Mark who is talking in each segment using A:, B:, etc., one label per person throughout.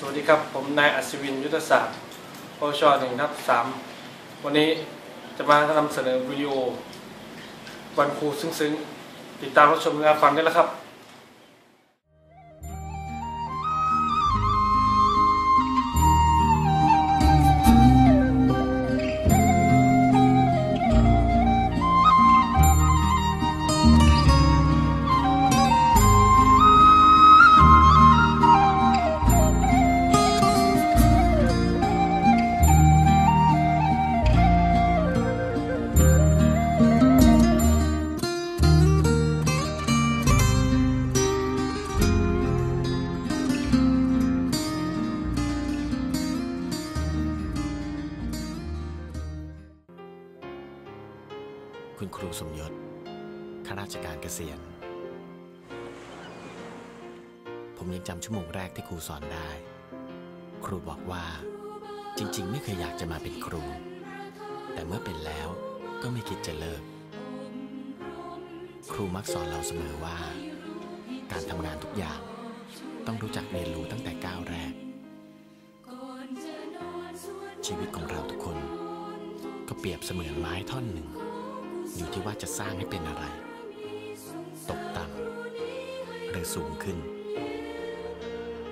A: สวัสดีครับ ผมนายอัศวินยุทธศาสตร์ปชหนึ่งทับสามวันนี้จะมานำเสนอวิดีโอวันครูซึ้งๆ ติดตามรับชมและฟังได้แล้วครับ
B: คุณครูสมยศข้าราชการเกษียณ ผมยังจำชั่วโมงแรกที่ครูสอนได้ ครูบอกว่า จริง ๆ ไม่เคยอยากจะมาเป็นครู แต่เมื่อเป็นแล้วก็ไม่คิดจะเลิก ครูมักสอนเราเสมอว่า การทำงานทุกอย่างต้องรู้จักเรียนรู้ตั้งแต่ก้าวแรก ชีวิตของเราทุกคน ก็เปรียบเสมือนไม้ท่อนหนึ่ง อยู่ที่ว่าจะสร้างให้เป็นอะไร ตกต่ำหรือสูงขึ้น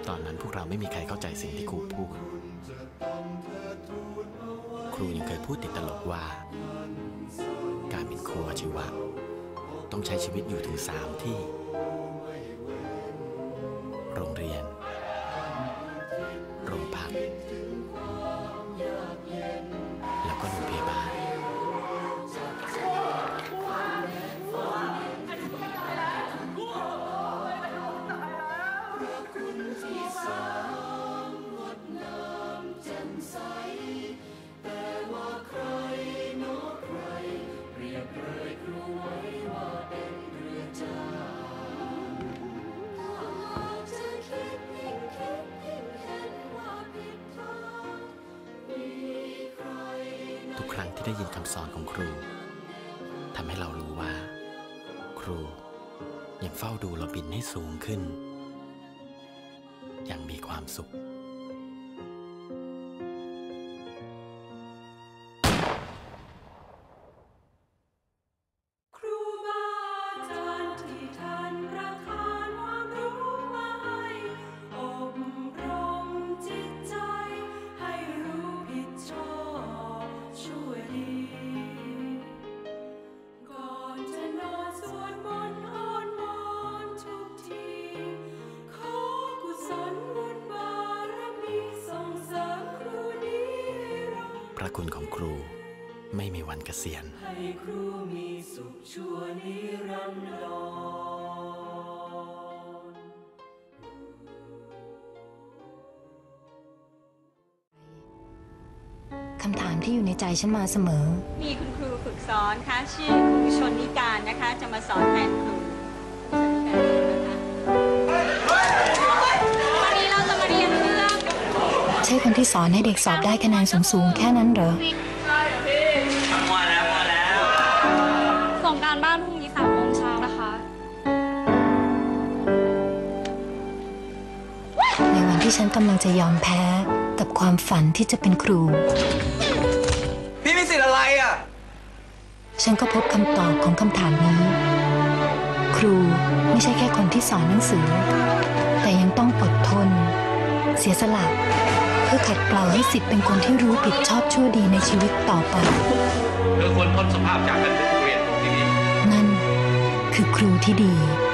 B: ตอนนั้นพวกเราไม่มีใครเข้าใจสิ่งที่ครูพูด ครูยังเคยพูดติดตลกว่า การเป็นครูอาชีวะ ต้องใช้ชีวิตอยู่ถึงสามที่ โรงเรียน ครั้งที่ได้ยินคำสอนของครูทำให้เรารู้ว่า ครูยังเฝ้าดูเราบินให้สูงขึ้น อย่างมีความสุข
C: รา
B: พระคุณของครูไม่มีวันเกษียณ
C: ให้ครูมีสุขชั่วนิรันดร
D: คำถามที่อยู่ในใจฉันมาเสมอ
E: มีคุณครูฝึกสอนค่ะชื่อครูชนนิการนะคะ จะมาสอนแทนครู
D: ที่สอนให้เด็กสอบได้คะแนนสูงๆ แค่นั้นเหรอ
E: ส่งการบ้านพรุ่งนี้สามโมงเช้านะคะ
D: ในวันที่ฉันกำลังจะยอมแพ้กับความฝันที่จะเป็นครู
F: พี่มีสิทธิ์อะไรอะ
D: ฉันก็พบคำตอบของคำถามนี้ ครูไม่ใช่แค่คนที่สอนหนังสือ แต่ยังต้องอดทน เสียสละ เพื่อขัดเกลาให้สิทธิ์เป็นคนที่รู้ผิดชอบชั่วดีในชีวิตต่อไป
G: เธอควรพ้นสภาพจากการเป็นนักเรียนของที่นี่
D: นั่นคือครูที่ดี
G: ค